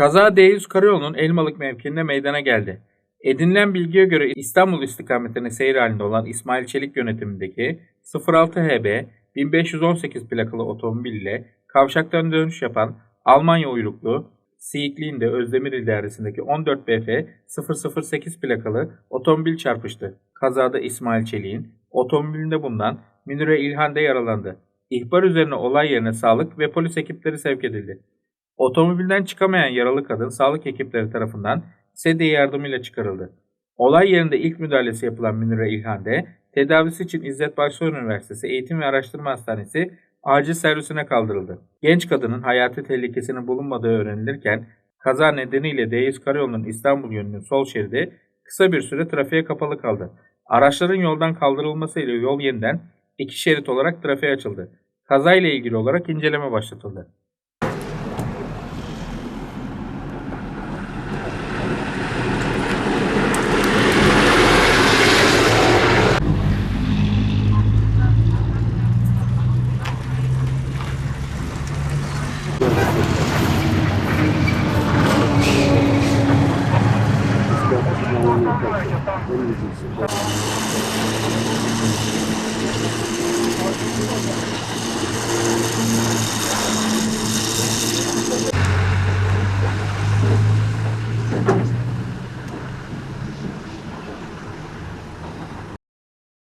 Kaza D100 karayolunun Elmalık mevkiinde meydana geldi. Edinilen bilgiye göre İstanbul istikametine seyir halinde olan İsmail Çelik yönetimindeki 06 HB 1518 plakalı otomobil ile kavşaktan dönüş yapan Almanya uyruklu Siikliğinde Özdemir İdaresi'ndeki 14 BF 008 plakalı otomobil çarpıştı. Kazada İsmail Çelik'in otomobilinde bulunan Münire İlhan de yaralandı. İhbar üzerine olay yerine sağlık ve polis ekipleri sevk edildi. Otomobilden çıkamayan yaralı kadın sağlık ekipleri tarafından sedye yardımıyla çıkarıldı. Olay yerinde ilk müdahalesi yapılan Münire İlhande, tedavisi için İzzet Baysoy Üniversitesi Eğitim ve Araştırma Hastanesi acil servisine kaldırıldı. Genç kadının hayati tehlikesinin bulunmadığı öğrenilirken, kaza nedeniyle D100 Karayolu'nun İstanbul yönünün sol şeridi kısa bir süre trafiğe kapalı kaldı. Araçların yoldan kaldırılmasıyla yol yeniden iki şerit olarak trafiğe açıldı. Kazayla ilgili olarak inceleme başlatıldı. Thank you.